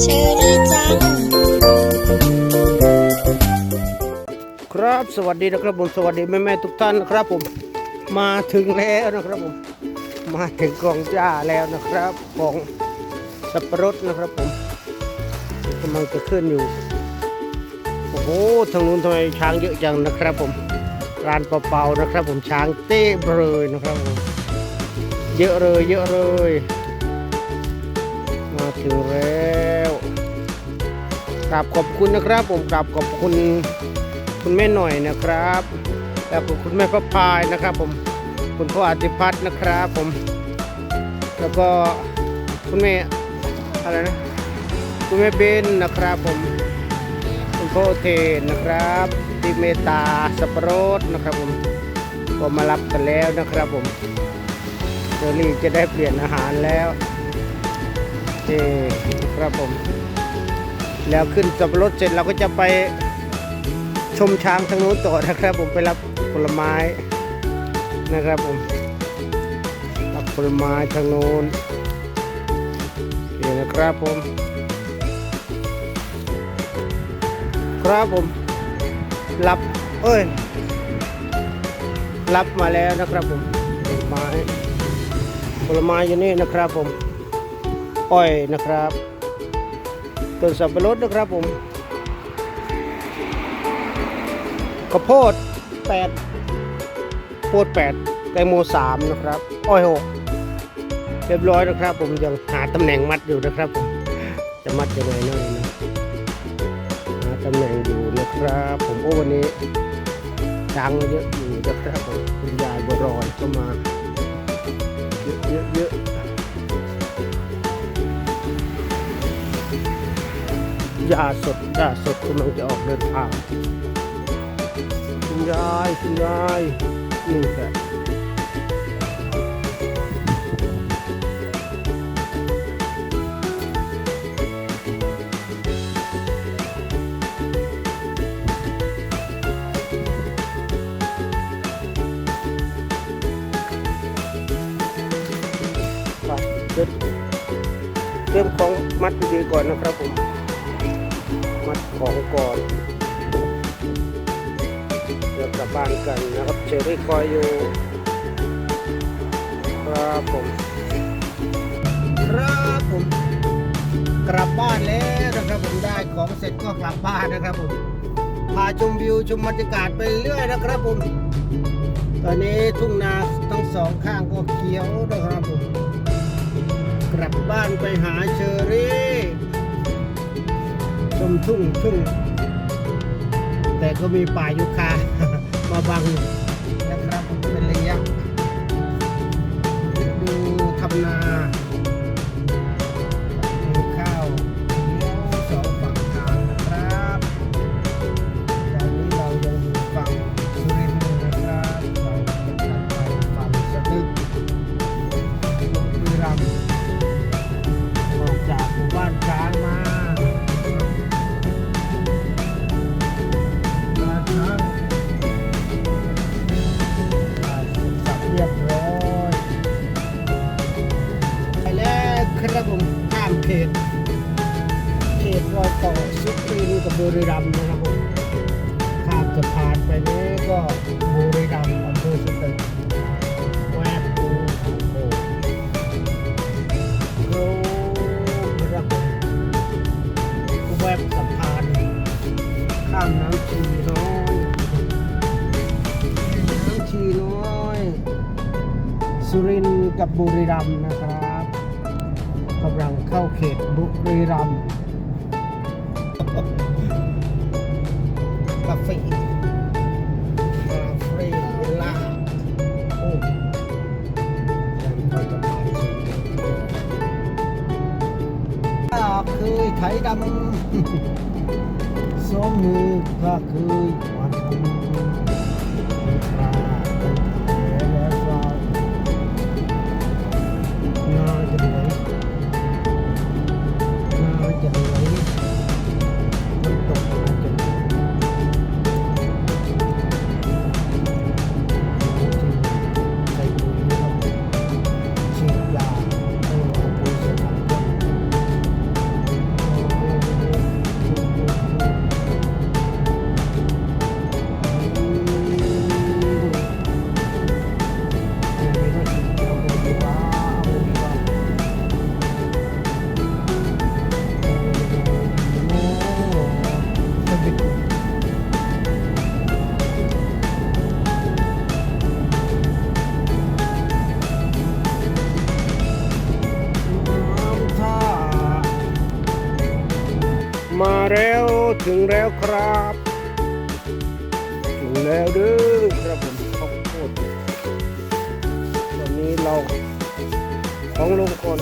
เชอรี่จัง ครับสวัสดีนะครับผมสวัสดีแม่แม่ทุกท่านนะครับผมมาถึงแล้วนะครับผม มาถึงกองจ้าแล้วนะครับกองสับปะรดนะครับผมกำลังจะขึ้นอยู่โอ้โหทางนู้นทำไมช้างเยอะจังนะครับผมร้านเปล่าๆนะครับผมช้างเต้เลยนะครับผม เยอะเลยเยอะเลย มาถึงแล้วกราบขอบคุณนะครับ ผมกราบขอบคุณคุณแม่หน่อยนะครับ แล้วก็คุณแม่พระพายนะครับ ผมคุณพ่ออธิพัฒน์นะครับ ผม แล้วก็คุณแม่อะไรนะคุณแม่เบนนะครับผมคุณพ่อเทนนะครับที่เมตตาสับปะรดนะครับผมก็มารับกันแล้วนะครับผม เจอรี่จะได้เปลี่ยนอาหารแล้วเอครับผม แล้วขึ้นสับปะรดเสร็จเราก็จะไปชมช้างทางนู้นต่อนะครับ ผมไปรับผลไม้นะครับผมรับผลไม้ทางโน้นนี่นะครับผม ครับผม รับเอ้ยรับมาแล้วนะครับผมผลไม้ ผลไม้อยู่นี่นะครับผมอ้อยนะครับต้นสับปะรดนะครับผมข้าวโพดแปดโพดแปดแตงโมสามนะครับอ้อยหกเรียบร้อยนะครับ ผมยังหาตำแหน่งมัดอยู่นะครับผมจะมัดยังไงนั่นนะหาตำแหน่งอยู่นะครับ ผมโอ้วันนี้ช้างเยอะอยู่นะครับผมคุณยายบรอยก็มา เยอะเยอะยาสดยาสดกำลังจะออกเดินทางคุณยายคุณยายนี่แหละ ดี๋ยวเรียมของมัดดีๆก่อนนะครับผม มัดของก่อนเดี๋ยวกลับบ้านกันนะครับเชอรี่คอยอยู่ครับผมครับผม กลับบ้านแล้วนะครับผมได้ของเสร็จก็กลับบ้านนะครับผมพาชมวิวชมบรรยากาศไปเรื่อยนะครับผมตอนนี้ทุ่งนาทั้งสองข้างก็เขียวนะครับผม กลับบ้านไปหาเชอรี่ชมทุ่งทุ่ง แต่ก็มีป่ายุคามาบัง บุรีรัมย์นะครับผมข้ามสะพานไปนี้ก็บุรีรัมย์อำเภอสตึกแวบดูโอ้โหครับผมแวบสะพานข้ามน้ำชีน้อยน้ำชีน้อย สุรินทร์กับบุรีรัมย์นะครับกำลังเข้าเขตบุรีรัมย์ กาแฟกาแฟลาโอ้ยังก็จะผ่านสุดถ้าเคยไถดำสองมือถ้าเคยหวานทำ ถึงแล้วครับถึงแล้วเด้อครับผมข้าวโพดตอนนี้เราของลงก่อน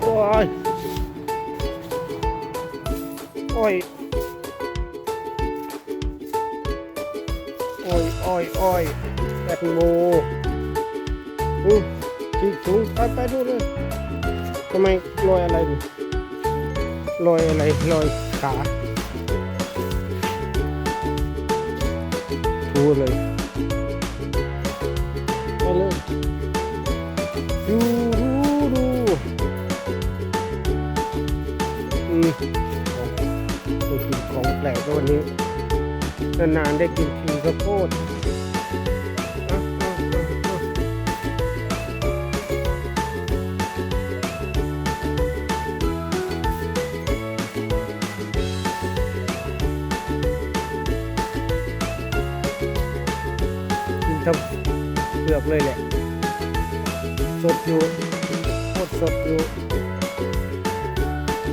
โอ้ยโอ้ยโอ้ยโอ้ยโอ้ยแตงโมอือ ฉีกถุงไปไปดูเลยทำไมลอยอะไรนี่ลอยอะไรลอยขาทูเลยไปเลยดูดูดูอืมได้กินของแปลกวันนี้นานๆได้กินทีข้าวโพด ลือกเลยแหละ สดอยู่โคตรสดอยู่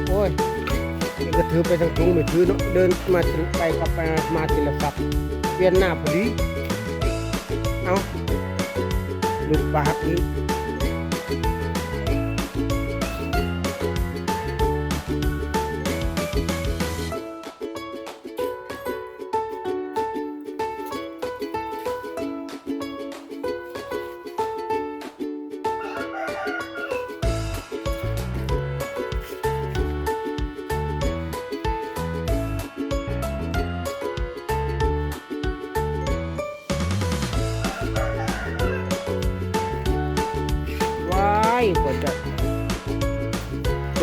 โอ้ยนี่ก็ถือไปทั้งถุงไม่ถือเนาะเดินมาถึงไปกลับไปมาทีละฝักเปลี่ยนหน้าพอดี เอาหลุดปากนี้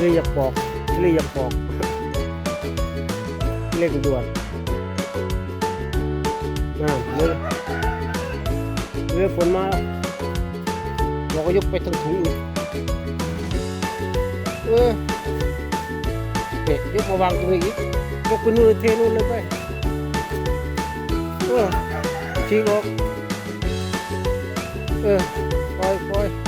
เรียกบอกเรียกบอกเร่งด่วนน่าเรือเรือฝนมาเราก็ยกไปทั้งถุงเลยเออเนี่ยกมาวางตรงนี้อีกยกไปนู่นเทนู่นเลยไปเออชี้ออกเออปล่อยปล่อย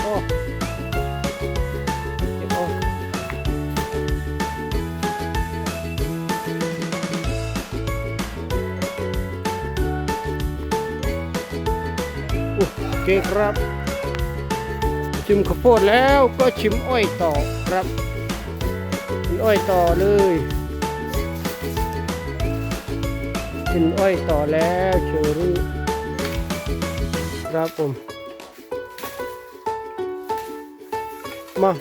เคครับ ชิมข้าวโพดแล้วก็ชิมอ้อยต่อครับกินอ้อยต่อเลยกินอ้อยต่อแล้วเชอรี่ครับผมมา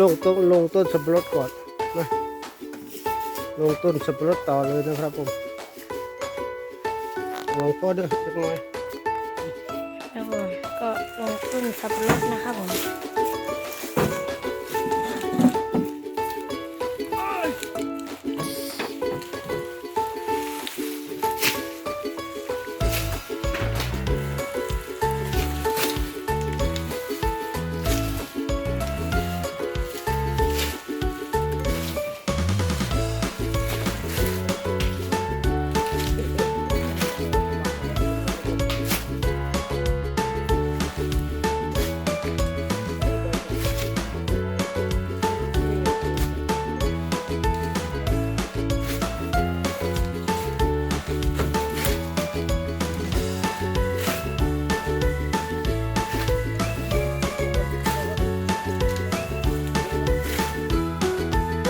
ลงต้นลงต้นสับปะรดก่อนมาลงต้นสับปะรดต่อเลยนะครับผมลงพ่อเด้อจักหน่อย งต้นสับปะรดนะครับผม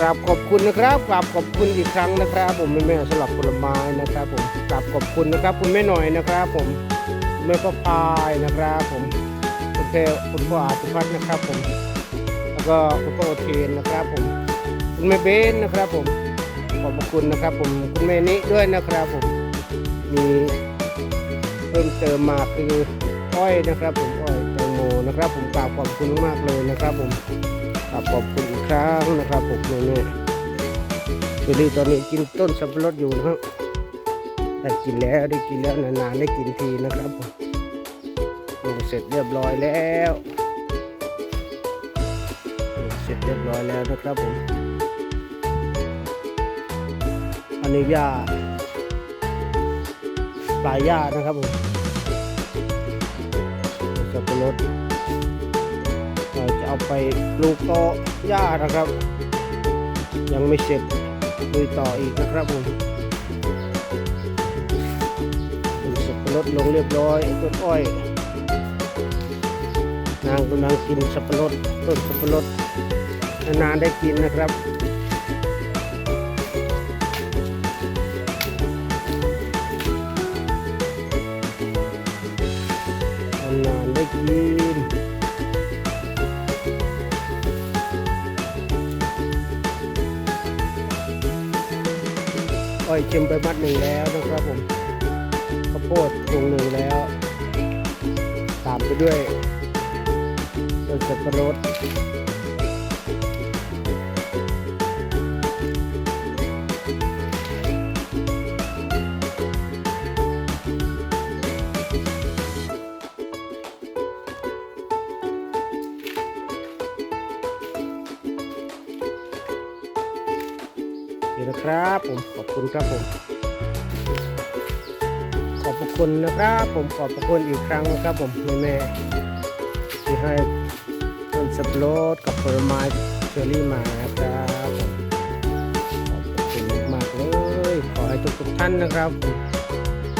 ราบขอบคุณนะครับกราบขอบคุณอีกครั้งนะครับ ผมแม่แม่ๆสลับผลไม้นะครับ ผมกราบขอบคุณนะครับ คุณแม่หน่อยนะครับ ผมแม่พ่อพายนะครับ ผมคุณแพ่คุณพ่ออาติพัฒน์นะครับ ผม แล้วก็คุณพ่อโอเทนนะครับ ผมคุณแม่เบนนะครับ ผมขอบคุณนะครับ ผมคุณแม่นิด้วยนะครับ ผมมีเพิ่มเติมมาคืออ้อยนะครับ ผมอ้อยแตงโมนะครับ ผมกราบขอบคุณมากเลยนะครับ ผม กราบขอบคุณอีกครั้งนะครับผมแม่เชอรี่ตอนนี้กินต้นสับปะรดอยู่นะครับได้กินแล้วได้กินแล้วนานๆได้กินทีนะครับผมลงเสร็จเรียบร้อยแล้วลงเสร็จเรียบร้อยแล้วนะครับผมอันนี้หญ้าปลายหญ้านะครับผมสับปะรด จะเอาไปปลูกต่อหญ้านะครับ ยังไม่เสร็จลุยต่ออีกนะครับผมต้นสับปะรดลงเรียบร้อยต้นอ้อย นางกำลังกินสับปะรดต้นสับปะรดนานๆได้กินนะครับ อ้อยเค็มไปมัดหนึ่งแล้วนะครับผมข้าวโพดถุงหนึ่งแล้ว ตามไปด้วยต้นสับปะรด ครับผมขอบคุณครับผม ขอบคุณนะครับผมขอบคุณอีกครั้งนะครับผมแม่แม่ที่ให้ต้นสับปะรดกับผลไม้เชอรี่มานะครับผมขอบคุณมากเลยขอให้ทุกทุกท่านนะครับผม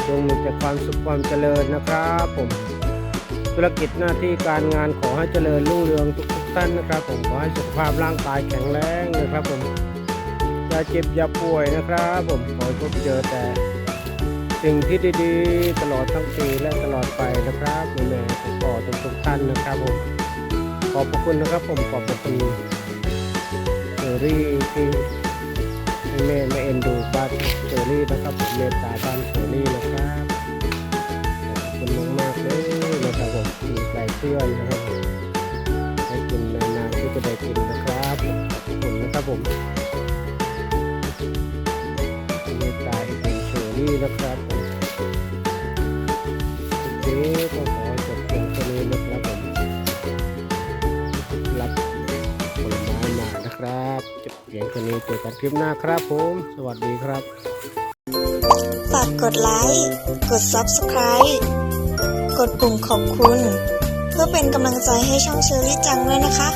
จงมีแต่ความสุขความเจริญนะครับผมธุรกิจหน้าที่การงานขอให้เจริญรุ่งเรืองทุกทุกท่านนะครับ ผมขอให้สุขภาพร่างกายแข็งแรงนะครับผม อย่าเจ็บอย่าป่วยนะครับ ผมขอให้พบเจอแต่ สิ่งที่ดีๆ ตลอดทั้งปีและตลอดไปนะครับแม่แม่ขอทุกทุกๆท่านนะครับผมขอบพระคุณนะครับ ผมขอบพระคุณเจอรี่ที่ให้แม่มาเอ็นดูบ้านเจอรี่นะครับผมเมตตาบ้านเจอรี่นะครับขอบคุณมากๆเลยนะครับผมมีไก่เพื่อนนะครับให้กินนานๆที่จะได้กินนะครับขอบคุณนะครับผม นี่นะครับผมโอเคก็ขอจบเพียงเท่านี้นะครับผมรับผลไม้มานะครับจบเพียงเท่านี้เจอกันคลิปหน้าครับผม สวัสดีครับ ฝากกดไลค์ กด Subscribe กดปุ่มขอบคุณ เพื่อเป็นกำลังใจให้ช่องเชอรี่จังด้วยนะคะ